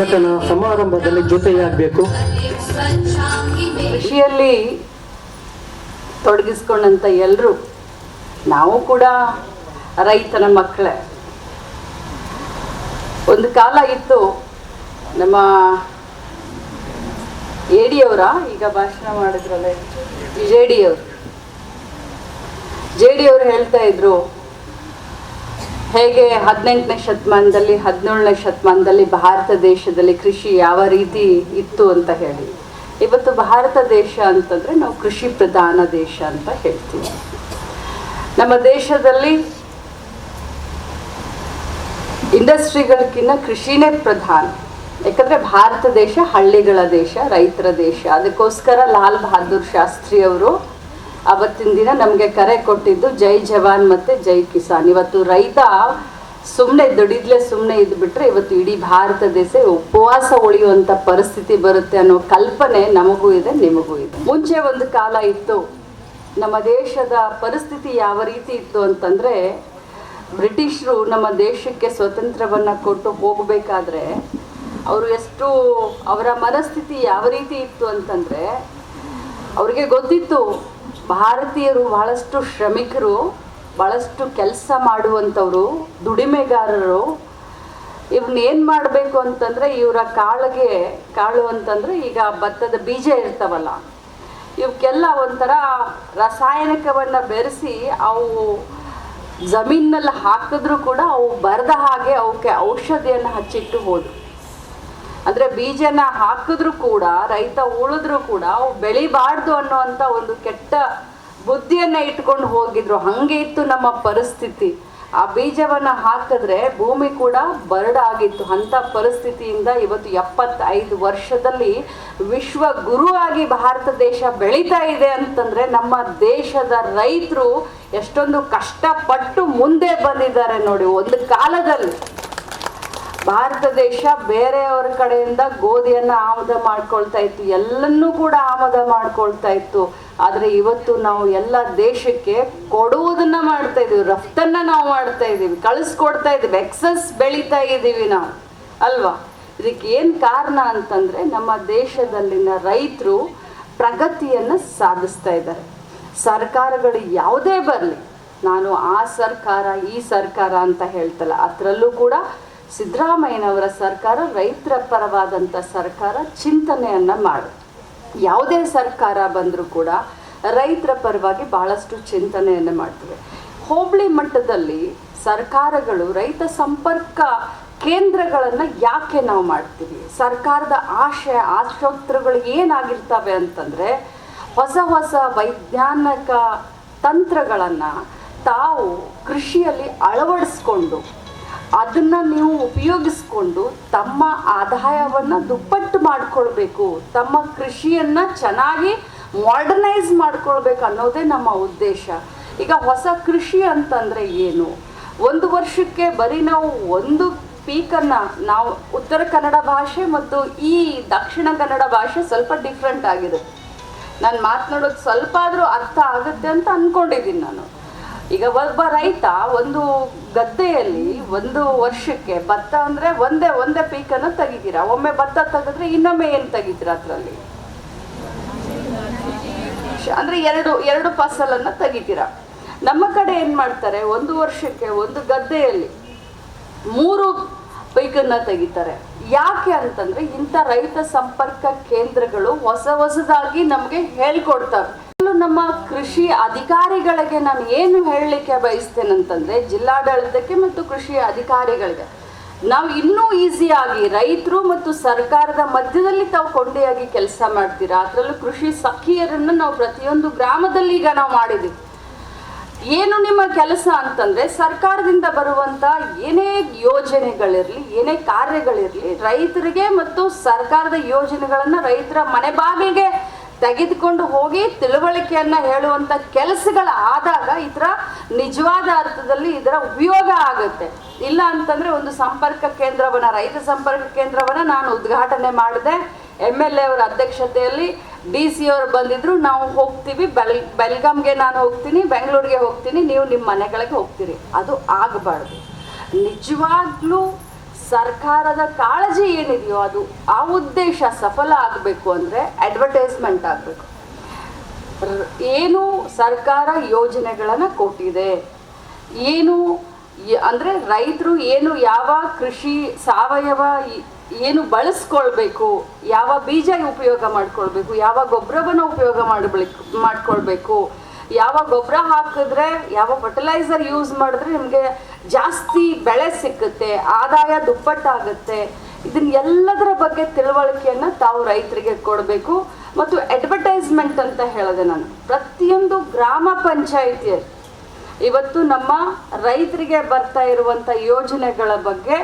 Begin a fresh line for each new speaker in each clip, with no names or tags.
ಉದ್ಘಾಟನಾ ಸಮಾರಂಭದಲ್ಲಿ ಜೊತೆಯಾಗಬೇಕು.
ಕೃಷಿಯಲ್ಲಿ ತೊಡಗಿಸ್ಕೊಂಡಂಥ ಎಲ್ಲರೂ ನಾವು ಕೂಡ ರೈತನ ಮಕ್ಕಳೇ. ಒಂದು ಕಾಲ ಇತ್ತು, ನಮ್ಮ ಎ ಡಿ ಈಗ ಭಾಷಣ ಮಾಡಿದ್ರಲ್ಲ, ಜೆ ಡಿ ಅವರು. ಜೆ ಡಿ ಅವರು ಹೇಳ್ತಾ ಇದ್ರು ಹೇಗೆ ಹದಿನೆಂಟನೇ ಶತಮಾನದಲ್ಲಿ, ಹದಿನೇಳನೇ ಶತಮಾನದಲ್ಲಿ ಭಾರತ ದೇಶದಲ್ಲಿ ಕೃಷಿ ಯಾವ ರೀತಿ ಇತ್ತು ಅಂತ ಹೇಳಿ. ಇವತ್ತು ಭಾರತ ದೇಶ ಅಂತಂದ್ರೆ ನಾವು ಕೃಷಿ ಪ್ರಧಾನ ದೇಶ ಅಂತ ಹೇಳ್ತೀವಿ. ನಮ್ಮ ದೇಶದಲ್ಲಿ ಇಂಡಸ್ಟ್ರಿಗಳಕ್ಕಿಂತ ಕೃಷಿನೇ ಪ್ರಧಾನ. ಯಾಕಂದ್ರೆ ಭಾರತ ದೇಶ ಹಳ್ಳಿಗಳ ದೇಶ, ರೈತರ ದೇಶ. ಅದಕ್ಕೋಸ್ಕರ ಲಾಲ್ ಬಹದ್ದೂರ್ ಶಾಸ್ತ್ರಿ ಅವರು ಅವತ್ತಿನ ದಿನ ನಮಗೆ ಕರೆ ಕೊಟ್ಟಿದ್ದು ಜೈ ಜವಾನ್ ಮತ್ತೆ ಜೈ ಕಿಸಾನ್. ಇವತ್ತು ರೈತ ಸುಮ್ಮನೆ ದುಡಿದ್ಲೆ ಸುಮ್ಮನೆ ಇದ್ಬಿಟ್ರೆ ಇವತ್ತು ಇಡೀ ಭಾರತ ದೇಶ ಉಪವಾಸ ಉಳಿಯುವಂಥ ಪರಿಸ್ಥಿತಿ ಬರುತ್ತೆ ಅನ್ನೋ ಕಲ್ಪನೆ ನಮಗೂ ಇದೆ, ನಿಮಗೂ ಇದೆ. ಮುಂಚೆ ಒಂದು ಕಾಲ ಇತ್ತು, ನಮ್ಮ ದೇಶದ ಪರಿಸ್ಥಿತಿ ಯಾವ ರೀತಿ ಇತ್ತು ಅಂತಂದ್ರೆ ಬ್ರಿಟಿಷರು ನಮ್ಮ ದೇಶಕ್ಕೆ ಸ್ವತಂತ್ರವನ್ನ ಕೊಟ್ಟು ಹೋಗಬೇಕಾದ್ರೆ ಅವರು ಎಷ್ಟು, ಅವರ ಮನಸ್ಥಿತಿ ಯಾವ ರೀತಿ ಇತ್ತು ಅಂತಂದ್ರೆ ಅವ್ರಿಗೆ ಗೊತ್ತಿತ್ತು ಭಾರತೀಯರು ಬಹಳಷ್ಟು ಶ್ರಮಿಕರು, ಬಹಳಷ್ಟು ಕೆಲಸ ಮಾಡುವಂಥವ್ರು, ದುಡಿಮೆಗಾರರು. ಇವ್ನೇನು ಮಾಡಬೇಕು ಅಂತಂದ್ರೆ ಇವರ ಕಾಳಿಗೆ, ಕಾಳು ಅಂತಂದ್ರೆ ಈಗ ಭತ್ತದ ಬೀಜ ಇರ್ತಾವಲ್ಲ ಇವಕ್ಕೆಲ್ಲ ಒಂಥರ ರಾಸಾಯನಿಕವನ್ನ ಬೆರೆಸಿ ಅವು ಜಮೀನಲ್ಲಿ ಹಾಕಿದ್ರು ಕೂಡ ಅವು ಬರದ ಹಾಗೆ ಅವಕ್ಕೆ ಔಷಧಿಯನ್ನು ಹಚ್ಚಿಟ್ಟು ಹೋದ್ರು. ಅಂದ್ರೆ ಬೀಜನ ಹಾಕಿದ್ರು ಕೂಡ, ರೈತ ಉಳಿದ್ರು ಕೂಡ ಅವು ಬೆಳಿಬಾರ್ದು ಅನ್ನುವಂತ ಒಂದು ಕೆಟ್ಟ ಬುದ್ಧಿಯನ್ನ ಇಟ್ಕೊಂಡು ಹೋಗಿದ್ರು. ಹಂಗೆ ಇತ್ತು ನಮ್ಮ ಪರಿಸ್ಥಿತಿ. ಆ ಬೀಜವನ್ನ ಹಾಕಿದ್ರೆ ಭೂಮಿ ಕೂಡ ಬರಡಾಗಿತ್ತು ಅಂತ ಪರಿಸ್ಥಿತಿಯಿಂದ ಇವತ್ತು ಎಪ್ಪತ್ತೈದು ವರ್ಷದಲ್ಲಿ ವಿಶ್ವ ಗುರುವಾಗಿ ಭಾರತ ದೇಶ ಬೆಳೀತಾ ಇದೆ ಅಂತಂದ್ರೆ ನಮ್ಮ ದೇಶದ ರೈತರು ಎಷ್ಟೊಂದು ಕಷ್ಟಪಟ್ಟು ಮುಂದೆ ಬಂದಿದ್ದಾರೆ ನೋಡಿ. ಒಂದು ಕಾಲದಲ್ಲಿ ಭಾರತ ದೇಶ ಬೇರೆಯವರ ಕಡೆಯಿಂದ ಗೋಧಿಯನ್ನ ಆಮದ ಮಾಡ್ಕೊಳ್ತಾ ಇತ್ತು. ಎಲ್ಲನ್ನೂ ಕೂಡ ಆಮದ ಮಾಡ್ಕೊಳ್ತಾ ಇತ್ತು. ಆದ್ರೆ ಇವತ್ತು ನಾವು ಎಲ್ಲ ದೇಶಕ್ಕೆ ಕೊಡುವುದನ್ನ ಮಾಡ್ತಾ ಇದೀವಿ. ರಫ್ತನ್ನ ನಾವು ಮಾಡ್ತಾ ಇದೀವಿ. ಕಳಿಸ್ಕೊಡ್ತಾ ಇದೀವಿ. ಎಕ್ಸಸ್ ಬೆಳೀತಾ ಇದ್ದೀವಿ ನಾವು. ಅಲ್ವಾ? ಇದಕ್ಕೆ ಏನ್ ಕಾರಣ ಅಂತಂದ್ರೆ ನಮ್ಮ ದೇಶದಲ್ಲಿನ ರೈತರು ಪ್ರಗತಿಯನ್ನ ಸಾಧಿಸ್ತಾ ಇದ್ದಾರೆ. ಸರ್ಕಾರಗಳು ಯಾವುದೇ ಬರಲಿ, ನಾನು ಆ ಸರ್ಕಾರ, ಈ ಸರ್ಕಾರ ಅಂತ ಹೇಳ್ತಲ್ಲ, ಅದರಲ್ಲೂ ಕೂಡ ಸಿದ್ದರಾಮಯ್ಯನವರ ಸರ್ಕಾರ ರೈತರ ಪರವಾದಂಥ ಸರ್ಕಾರ ಚಿಂತನೆಯನ್ನು ಮಾಡು ಯಾವುದೇ ಸರ್ಕಾರ ಬಂದರೂ ಕೂಡ ರೈತರ ಪರವಾಗಿ ಭಾಳಷ್ಟು ಚಿಂತನೆಯನ್ನು ಮಾಡ್ತವೆ ಹೋಬಳಿ ಮಟ್ಟದಲ್ಲಿ ಸರ್ಕಾರಗಳು ರೈತ ಸಂಪರ್ಕ ಕೇಂದ್ರಗಳನ್ನು ಯಾಕೆ ನಾವು ಮಾಡ್ತೀವಿ? ಸರ್ಕಾರದ ಆಶಯ, ಆಶೋತ್ತರಗಳು ಏನಾಗಿರ್ತವೆ ಅಂತಂದರೆ ಹೊಸ ಹೊಸ ವೈಜ್ಞಾನಿಕ ತಂತ್ರಗಳನ್ನು ತಾವು ಕೃಷಿಯಲ್ಲಿ ಅಳವಡಿಸ್ಕೊಂಡು ಅದನ್ನ ನೀವು ಉಪಯೋಗಿಸ್ಕೊಂಡು ತಮ್ಮ ಆದಾಯವನ್ನು ದುಪ್ಪಟ್ಟು ಮಾಡ್ಕೊಳ್ಬೇಕು. ತಮ್ಮ ಕೃಷಿಯನ್ನ ಚೆನ್ನಾಗಿ ಮಾಡರ್ನೈಸ್ ಮಾಡ್ಕೊಳ್ಬೇಕು ಅನ್ನೋದೇ ನಮ್ಮ ಉದ್ದೇಶ. ಈಗ ಹೊಸ ಕೃಷಿ ಅಂತಂದ್ರೆ ಏನು? ಒಂದು ವರ್ಷಕ್ಕೆ ಬರೀ ನಾವು ಒಂದು ಪೀಕನ್ನ ನಾವು ಉತ್ತರ ಕನ್ನಡ ಭಾಷೆ ಮತ್ತು ಈ ದಕ್ಷಿಣ ಕನ್ನಡ ಭಾಷೆ ಸ್ವಲ್ಪ ಡಿಫ್ರೆಂಟ್ ಆಗಿದೆ ನಾನು ಮಾತನಾಡೋದು ಸ್ವಲ್ಪ ಆದರೂ ಅರ್ಥ ಆಗುತ್ತೆ ಅಂತ ಅಂದ್ಕೊಂಡಿದ್ದೀನಿ ನಾನು. ಈಗ ಒಬ್ಬ ರೈತ ಒಂದು ಗದ್ದೆಯಲ್ಲಿ ಒಂದು ವರ್ಷಕ್ಕೆ ಭತ್ತ ಅಂದ್ರೆ ಒಂದೇ ಒಂದೇ ಪೀಕನ್ನು ತೆಗಿತೀರಾ? ಒಮ್ಮೆ ಭತ್ತ ತೆಗೆದ್ರೆ ಇನ್ನೊಮ್ಮೆ ಏನು ತೆಗಿತೀರಾ ಅದರಲ್ಲಿ? ಅಂದ್ರೆ ಎರಡು ಎರಡು ಫಸಲನ್ನ ತೆಗಿತೀರಾ? ನಮ್ಮ ಕಡೆ ಏನ್ ಮಾಡ್ತಾರೆ, ಒಂದು ವರ್ಷಕ್ಕೆ ಒಂದು ಗದ್ದೆಯಲ್ಲಿ ಮೂರು ಪೈಕನ್ನ ತೆಗಿತಾರೆ. ಯಾಕೆ ಅಂತಂದ್ರೆ ಇಂಥ ರೈತ ಸಂಪರ್ಕ ಕೇಂದ್ರಗಳು ಹೊಸ ಹೊಸದಾಗಿ ನಮಗೆ ಹೇಳ್ಕೊಡ್ತವೆ. ನಮ್ಮ ಕೃಷಿ ಅಧಿಕಾರಿಗಳಿಗೆ ನಾನು ಏನು ಹೇಳಲಿಕ್ಕೆ ಬಯಸ್ತೇನೆ ಅಂತಂದ್ರೆ ಜಿಲ್ಲಾಡಳಿತಕ್ಕೆ ಮತ್ತು ಕೃಷಿ ಅಧಿಕಾರಿಗಳಿಗೆ, ನಾವು ಇನ್ನೂ ಈಸಿಯಾಗಿ ರೈತರು ಮತ್ತು ಸರ್ಕಾರದ ಮಧ್ಯದಲ್ಲಿ ತಾವು ಕೊಂಡಿಯಾಗಿ ಕೆಲಸ ಮಾಡ್ತೀರಾ? ಅದರಲ್ಲೂ ಕೃಷಿ ಸಖಿಯರನ್ನು ನಾವು ಪ್ರತಿಯೊಂದು ಗ್ರಾಮದಲ್ಲಿ ಈಗ ನಾವು ಮಾಡಿದ್ದೀವಿ. ಏನು ನಿಮ್ಮ ಕೆಲಸ ಅಂತಂದ್ರೆ ಸರ್ಕಾರದಿಂದ ಬರುವಂತ ಏನೇ ಯೋಜನೆಗಳಿರಲಿ, ಏನೇ ಕಾರ್ಯಗಳಿರಲಿ ರೈತರಿಗೆ ಮತ್ತು ಸರ್ಕಾರದ ಯೋಜನೆಗಳನ್ನು ರೈತರ ಮನೆ ಬಾಗಿಲಿಗೆ ತೆಗೆದುಕೊಂಡು ಹೋಗಿ ತಿಳುವಳಿಕೆಯನ್ನ ಹೇಳುವಂತ ಕೆಲಸಗಳ ಆದಾಗ ಇದರ ನಿಜವಾದ ಅರ್ಥದಲ್ಲಿ ಇದರ ಉಪಯೋಗ ಆಗುತ್ತೆ. ಇಲ್ಲ ಅಂತಂದ್ರೆ ಒಂದು ಸಂಪರ್ಕ ಕೇಂದ್ರವನ್ನ, ರೈತ ಸಂಪರ್ಕ ಕೇಂದ್ರವನ್ನ ನಾನು ಉದ್ಘಾಟನೆ ಮಾಡಿದೆ. ಎಂ ಎಲ್ ಎ ಅವರ ಅಧ್ಯಕ್ಷತೆಯಲ್ಲಿ ಡಿ ಸಿ ಅವರು ಬಂದಿದ್ರು, ನಾವು ಹೋಗ್ತೀವಿ. ಬೆಲ್, ಬೆಲ್ಗಾಮ್ಗೆ ನಾನು ಹೋಗ್ತೀನಿ, ಬೆಂಗಳೂರಿಗೆ ಹೋಗ್ತೀನಿ, ನೀವು ನಿಮ್ಮ ಮನೆಗಳಿಗೆ ಹೋಗ್ತೀರಿ. ಅದು ಆಗಬಾರ್ದು. ನಿಜವಾಗ್ಲೂ ಸರ್ಕಾರದ ಕಾಳಜಿ ಏನಿದೆಯೋ ಅದು, ಆ ಉದ್ದೇಶ ಸಫಲ ಆಗಬೇಕು ಅಂದರೆ ಅಡ್ವರ್ಟೈಸ್ಮೆಂಟ್ ಆಗಬೇಕು. ಏನು ಸರ್ಕಾರ ಯೋಜನೆಗಳನ್ನು ಕೊಟ್ಟಿದೆ, ಏನು ಅಂದರೆ ರೈತರು ಏನು ಯಾವ ಕೃಷಿ ಸಾವಯವ ಏನು ಬಳಸ್ಕೊಳ್ಬೇಕು, ಯಾವ ಬೀಜ ಉಪಯೋಗ ಮಾಡ್ಕೊಳ್ಬೇಕು, ಯಾವ ಗೊಬ್ಬರವನ್ನು ಉಪಯೋಗ ಮಾಡಬೇಕು ಮಾಡ್ಕೊಳ್ಬೇಕು ಯಾವ ಗೊಬ್ಬರ ಹಾಕಿದ್ರೆ, ಯಾವ ಫರ್ಟಿಲೈಸರ್ ಯೂಸ್ ಮಾಡಿದ್ರೆ ನಿಮಗೆ ಜಾಸ್ತಿ ಬೆಳೆ ಸಿಕ್ಕುತ್ತೆ, ಆದಾಯ ದುಪ್ಪಟ್ಟಾಗುತ್ತೆ. ಇದನ್ನ ಎಲ್ಲದರ ಬಗ್ಗೆ ತಿಳುವಳಿಕೆಯನ್ನು ತಾವು ರೈತರಿಗೆ ಕೊಡಬೇಕು. ಮತ್ತು ಅಡ್ವರ್ಟೈಸ್ಮೆಂಟ್ ಅಂತ ಹೇಳಿದೆ ನಾನು. ಪ್ರತಿಯೊಂದು ಗ್ರಾಮ ಪಂಚಾಯಿತಿಯಲ್ಲಿ ಇವತ್ತು ನಮ್ಮ ರೈತರಿಗೆ ಬರ್ತಾ ಇರುವಂಥ ಯೋಜನೆಗಳ ಬಗ್ಗೆ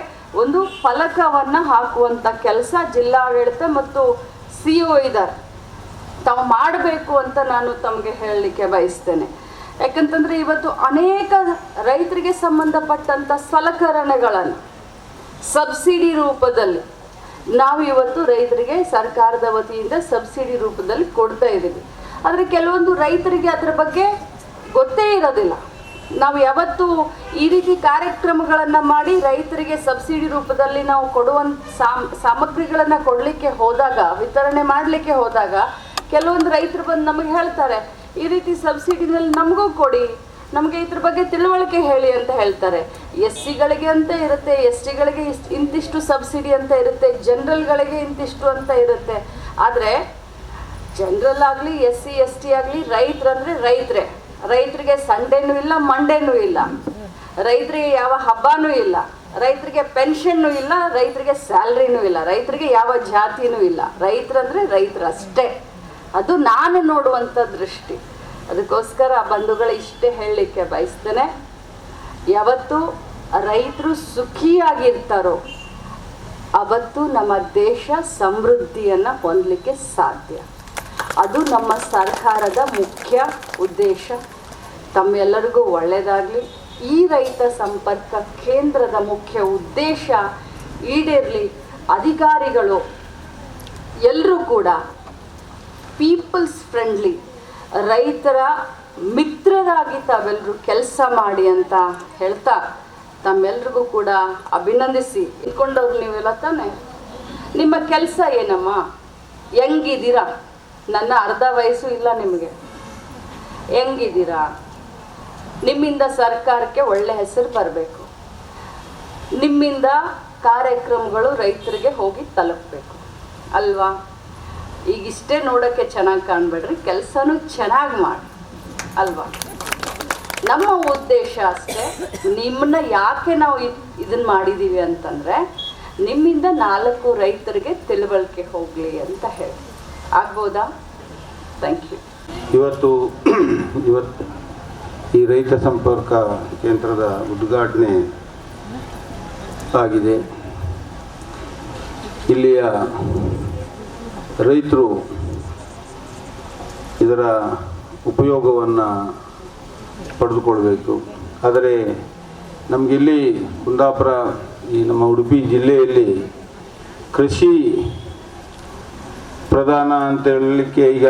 ಒಂದು ಫಲಕವನ್ನು ಹಾಕುವಂಥ ಕೆಲಸ ಜಿಲ್ಲಾಡಳಿತ ಮತ್ತು ಸಿ ಇದ್ದಾರೆ ತಾವು ಮಾಡಬೇಕು ಅಂತ ನಾನು ತಮಗೆ ಹೇಳಲಿಕ್ಕೆ ಬಯಸ್ತೇನೆ. ಯಾಕಂತಂದರೆ ಇವತ್ತು ಅನೇಕ ರೈತರಿಗೆ ಸಂಬಂಧಪಟ್ಟಂಥ ಸಲಕರಣೆಗಳನ್ನು, ಸಬ್ಸಿಡಿ ರೂಪದಲ್ಲಿ ನಾವು ಇವತ್ತು ರೈತರಿಗೆ ಸರ್ಕಾರದ ವತಿಯಿಂದ ಸಬ್ಸಿಡಿ ರೂಪದಲ್ಲಿ ಕೊಡ್ತಾ ಇದ್ದೀವಿ. ಆದರೆ ಕೆಲವೊಂದು ರೈತರಿಗೆ ಅದರ ಬಗ್ಗೆ ಗೊತ್ತೇ ಇರೋದಿಲ್ಲ. ನಾವು ಯಾವತ್ತು ಈ ರೀತಿ ಕಾರ್ಯಕ್ರಮಗಳನ್ನು ಮಾಡಿ ರೈತರಿಗೆ ಸಬ್ಸಿಡಿ ರೂಪದಲ್ಲಿ ನಾವು ಕೊಡುವಂಥ ಸಾಮಗ್ರಿಗಳನ್ನು ಕೊಡಲಿಕ್ಕೆ ಹೋದಾಗ, ವಿತರಣೆ ಮಾಡಲಿಕ್ಕೆ ಹೋದಾಗ ಕೆಲವೊಂದು ರೈತರು ಬಂದು ನಮಗೆ ಹೇಳ್ತಾರೆ, ಈ ರೀತಿ ಸಬ್ಸಿಡಿನಲ್ಲಿ ನಮಗೂ ಕೊಡಿ, ನಮಗೆ ಇದ್ರ ಬಗ್ಗೆ ತಿಳುವಳಿಕೆ ಹೇಳಿ ಅಂತ ಹೇಳ್ತಾರೆ. ಎಸ್ ಸಿಗಳಿಗೆ ಅಂತ ಇರುತ್ತೆ ಎಸ್ ಟಿಗಳಿಗೆ ಇಷ್ಟು ಇಂತಿಷ್ಟು ಸಬ್ಸಿಡಿ ಅಂತ ಇರುತ್ತೆ, ಜನರಲ್ಗಳಿಗೆ ಇಂತಿಷ್ಟು ಅಂತ ಇರುತ್ತೆ. ಆದರೆ, ಜನರಲ್ ಆಗಲಿ ಎಸ್ ಸಿ ಎಸ್ ಟಿ ಆಗಲಿ, ರೈತರಂದ್ರೆ ರೈತರೇ. ರೈತರಿಗೆ ಸಂಡೇನೂ ಇಲ್ಲ, ಮಂಡೇನೂ ಇಲ್ಲ. ರೈತರಿಗೆ ಯಾವ ಹಬ್ಬನೂ ಇಲ್ಲ. ರೈತರಿಗೆ ಪೆನ್ಷನ್ನು ಇಲ್ಲ, ರೈತರಿಗೆ ಸ್ಯಾಲ್ರಿನೂ ಇಲ್ಲ, ರೈತರಿಗೆ ಯಾವ ಜಾತಿನೂ ಇಲ್ಲ. ರೈತರಂದರೆ ರೈತರು ಅಷ್ಟೇ ಅದು ನಾನು ನೋಡುವಂಥ ದೃಷ್ಟಿ. ಅದಕ್ಕೋಸ್ಕರ ಬಂಧುಗಳು ಇಷ್ಟೇ ಹೇಳಲಿಕ್ಕೆ ಬಯಸ್ತೇನೆ. ಯಾವತ್ತು ರೈತರು ಸುಖಿಯಾಗಿರ್ತಾರೋ, ಅವತ್ತು ನಮ್ಮ ದೇಶ ಸಮೃದ್ಧಿಯನ್ನು ಹೊಂದಲಿಕ್ಕೆ ಸಾಧ್ಯ. ಅದು ನಮ್ಮ ಸರ್ಕಾರದ ಮುಖ್ಯ ಉದ್ದೇಶ. ತಮ್ಮೆಲ್ಲರಿಗೂ ಒಳ್ಳೆಯದಾಗಲಿ ಈ ರೈತ ಸಂಪರ್ಕ ಕೇಂದ್ರದ ಮುಖ್ಯ ಉದ್ದೇಶ ಈಡೇರಲಿ. ಅಧಿಕಾರಿಗಳು ಎಲ್ಲರೂ ಕೂಡ ಪೀಪಲ್ಸ್ ಫ್ರೆಂಡ್ಲಿ ರೈತರ ಮಿತ್ರರಾಗಿ ತಾವೆಲ್ಲರೂ ಕೆಲಸ ಮಾಡಿ ಅಂತ ಹೇಳ್ತಾ ತಮ್ಮೆಲ್ರಿಗೂ ಕೂಡ ಅಭಿನಂದಿಸಿ. ಇಟ್ಕೊಂಡವ್ರು ನೀವೆಲ್ಲ ತಾನೆ? ನಿಮ್ಮ ಕೆಲಸ ಏನಮ್ಮ? ಹೆಂಗಿದ್ದೀರಾ? ನನ್ನ ಅರ್ಧ ವಯಸ್ಸು ಇಲ್ಲ ನಿಮಗೆ. ಹೆಂಗಿದ್ದೀರಾ? ನಿಮ್ಮಿಂದ ಸರ್ಕಾರಕ್ಕೆ ಒಳ್ಳೆ ಹೆಸರು ಬರಬೇಕು. ನಿಮ್ಮಿಂದ ಕಾರ್ಯಕ್ರಮಗಳು ರೈತರಿಗೆ ಹೋಗಿ ತಲುಪಬೇಕು. ಅಲ್ವಾ? ಈಗ ಇಷ್ಟೇ ನೋಡೋಕ್ಕೆ ಚೆನ್ನಾಗಿ ಕಾಣಬೇಡ್ರಿ, ಕೆಲಸನೂ ಚೆನ್ನಾಗಿ ಮಾಡಿ, ಅಲ್ವಾ? ನಮ್ಮ ಉದ್ದೇಶ ಅಷ್ಟೇ ನಿಮ್ಮನ್ನ ಯಾಕೆ ನಾವು ಇದನ್ನ ಮಾಡಿದ್ದೀವಿ ಅಂತಂದರೆ, ನಿಮ್ಮಿಂದ ನಾಲ್ಕು ರೈತರಿಗೆ ತಿಳುವಳಿಕೆ ಹೋಗಲಿ ಅಂತ ಹೇಳಿ. ಆಗ್ಬೋದಾ? ಥ್ಯಾಂಕ್ ಯು
ಇವತ್ತು ಇವತ್ತು ಈ ರೈತ ಸಂಪರ್ಕ ಕೇಂದ್ರದ ಉದ್ಘಾಟನೆ ಆಗಿದೆ. ಇಲ್ಲಿಯ ರೈತರು ಇದರ ಉಪಯೋಗವನ್ನು ಪಡೆದುಕೊಳ್ಬೇಕು. ಆದರೆ ನಮಗಿಲ್ಲಿ ಕುಂದಾಪುರ ಈ ನಮ್ಮ ಉಡುಪಿ ಜಿಲ್ಲೆಯಲ್ಲಿ ಕೃಷಿ ಪ್ರಧಾನ ಅಂತ ಹೇಳಲಿಕ್ಕೆ ಈಗ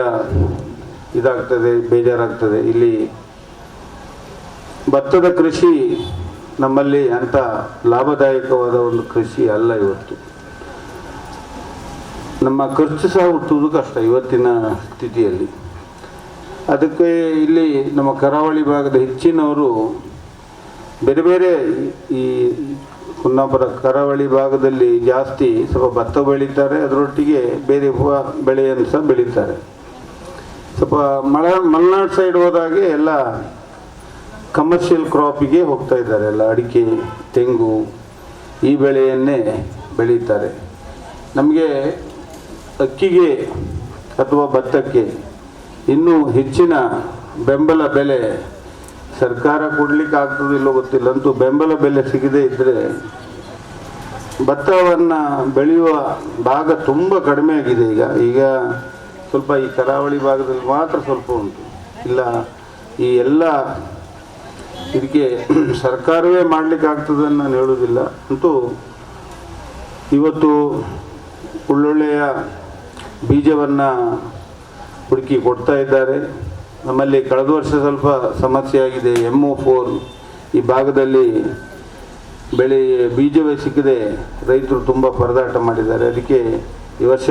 ಇದಾಗ್ತದೆ, ಬೇಜಾರಾಗ್ತದೆ. ಇಲ್ಲಿ ಭತ್ತದ ಕೃಷಿ ನಮ್ಮಲ್ಲಿ ಅಂಥ ಲಾಭದಾಯಕವಾದ ಒಂದು ಕೃಷಿ ಅಲ್ಲ ಇವತ್ತು. ನಮ್ಮ ಖರ್ಚು ಸಹ ಹುಟ್ಟುವುದು ಕಷ್ಟ ಇವತ್ತಿನ ಸ್ಥಿತಿಯಲ್ಲಿ. ಅದಕ್ಕೆ ಇಲ್ಲಿ ನಮ್ಮ ಕರಾವಳಿ ಭಾಗದ ಹೆಚ್ಚಿನವರು ಬೇರೆ ಬೇರೆ ಈ ಕುಂದಾಪುರ ಕರಾವಳಿ ಭಾಗದಲ್ಲಿ ಜಾಸ್ತಿ ಸ್ವಲ್ಪ ಭತ್ತ ಬೆಳೀತಾರೆ, ಅದರೊಟ್ಟಿಗೆ ಬೇರೆ ಹೂವು ಬೆಳೆಯನ್ನು ಸಹ ಬೆಳೀತಾರೆ. ಸ್ವಲ್ಪ ಮಳೆ, ಮಲೆನಾಡು ಸೈಡ್ ಹೋದಾಗೆ ಎಲ್ಲ ಕಮರ್ಷಿಯಲ್ ಕ್ರಾಪಿಗೆ ಹೋಗ್ತಾ ಇದ್ದಾರೆ, ಎಲ್ಲ ಅಡಿಕೆ, ತೆಂಗು ಈ ಬೆಳೆಯನ್ನೇ ಬೆಳೀತಾರೆ. ನಮಗೆ ಅಕ್ಕಿಗೆ ಅಥವಾ ಭತ್ತಕ್ಕೆ ಇನ್ನೂ ಹೆಚ್ಚಿನ ಬೆಂಬಲ ಬೆಲೆ ಸರ್ಕಾರ ಕೊಡಲಿಕ್ಕೆ ಆಗ್ತದಿಲ್ಲೋ ಗೊತ್ತಿಲ್ಲ. ಅಂತೂ ಬೆಂಬಲ ಬೆಲೆ ಸಿಗದೇ ಇದ್ದರೆ ಭತ್ತವನ್ನು ಬೆಳೆಯುವ ಭಾಗ ತುಂಬ ಕಡಿಮೆ ಆಗಿದೆ ಈಗ. ಈಗ ಸ್ವಲ್ಪ ಈ ಕರಾವಳಿ ಭಾಗದಲ್ಲಿ ಮಾತ್ರ ಸ್ವಲ್ಪ ಉಂಟು. ಇಲ್ಲ, ಈ ಎಲ್ಲ ಇದಕ್ಕೆ ಸರ್ಕಾರವೇ ಮಾಡಲಿಕ್ಕೆ ಆಗ್ತದೆ ನಾನು ಹೇಳುವುದಿಲ್ಲ. ಅಂತೂ ಇವತ್ತು ಒಳ್ಳೊಳ್ಳೆಯ ಬೀಜವನ್ನು ಹುಡುಕಿ ಕೊಡ್ತಾ ಇದ್ದಾರೆ. ನಮ್ಮಲ್ಲಿ ಕಳೆದ ವರ್ಷ ಸ್ವಲ್ಪ ಸಮಸ್ಯೆ ಆಗಿದೆ. ಎಂ ಒ ಫೋರ್ ಈ ಭಾಗದಲ್ಲಿ ಬೆಳೆ, ಬೀಜವೇ ಸಿಕ್ಕದೆ ರೈತರು ತುಂಬ ಪರದಾಟ ಮಾಡಿದ್ದಾರೆ. ಅದಕ್ಕೆ ಈ ವರ್ಷ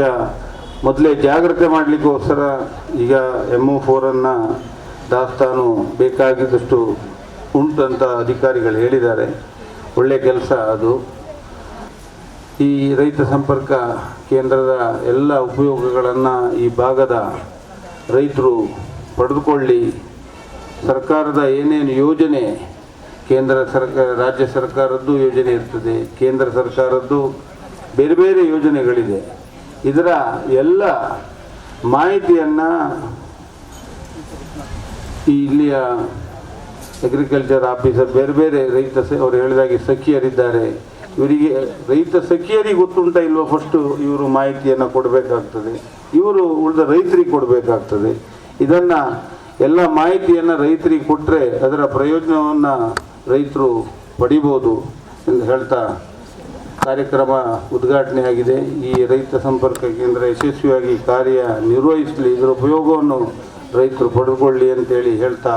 ಮೊದಲೇ ಜಾಗ್ರತೆ ಮಾಡಲಿಕ್ಕೋಸ್ಕರ ಈಗ ಎಂ ಒ ಫೋರನ್ನು ದಾಸ್ತಾನು ಬೇಕಾಗಿದ್ದಷ್ಟು ಉಂಟು ಅಂತ ಅಧಿಕಾರಿಗಳು ಹೇಳಿದ್ದಾರೆ. ಒಳ್ಳೆಯ ಕೆಲಸ ಅದು. ಈ ರೈತ ಸಂಪರ್ಕ ಕೇಂದ್ರದ ಎಲ್ಲ ಉಪಯೋಗಗಳನ್ನು ಈ ಭಾಗದ ರೈತರು ಪಡೆದುಕೊಳ್ಳಿ. ಸರ್ಕಾರದ ಏನೇನು ಯೋಜನೆ ಕೇಂದ್ರ ಸರ್ಕಾರ ರಾಜ್ಯ ಸರ್ಕಾರದ್ದು ಯೋಜನೆ ಇರ್ತದೆ, ಕೇಂದ್ರ ಸರ್ಕಾರದ್ದು ಬೇರೆ ಬೇರೆ ಯೋಜನೆಗಳಿದೆ. ಇದರ ಎಲ್ಲ ಮಾಹಿತಿಯನ್ನು ಈ ಇಲ್ಲಿಯ ಅಗ್ರಿಕಲ್ಚರ್ ಆಫೀಸರ್ ಬೇರೆ ಬೇರೆ ರೈತ ಅವರು ಹೇಳಿದಾಗೆ ಸಖಿಯರಿದ್ದಾರೆ. ಇವರಿಗೆ, ರೈತ ಸಖಿಯರಿಗೆ ಗೊತ್ತುಂಟ ಇಲ್ವೋ ಫಸ್ಟು ಇವರು ಮಾಹಿತಿಯನ್ನು ಕೊಡಬೇಕಾಗ್ತದೆ. ಇವರು ಉಳಿದ ರೈತರಿಗೆ ಕೊಡಬೇಕಾಗ್ತದೆ. ಇದನ್ನು ಎಲ್ಲ ಮಾಹಿತಿಯನ್ನು ರೈತರಿಗೆ ಕೊಟ್ಟರೆ ಅದರ ಪ್ರಯೋಜನವನ್ನು ರೈತರು ಪಡಿಬೋದು ಎಂದು ಹೇಳ್ತಾ ಕಾರ್ಯಕ್ರಮ ಉದ್ಘಾಟನೆಯಾಗಿದೆ ಈ ರೈತ ಸಂಪರ್ಕ ಕೇಂದ್ರ ಯಶಸ್ವಿಯಾಗಿ ಕಾರ್ಯ ನಿರ್ವಹಿಸಲಿ, ಇದರ ಉಪಯೋಗವನ್ನು ರೈತರು ಪಡೆದುಕೊಳ್ಳಿ ಅಂತೇಳಿ ಹೇಳ್ತಾ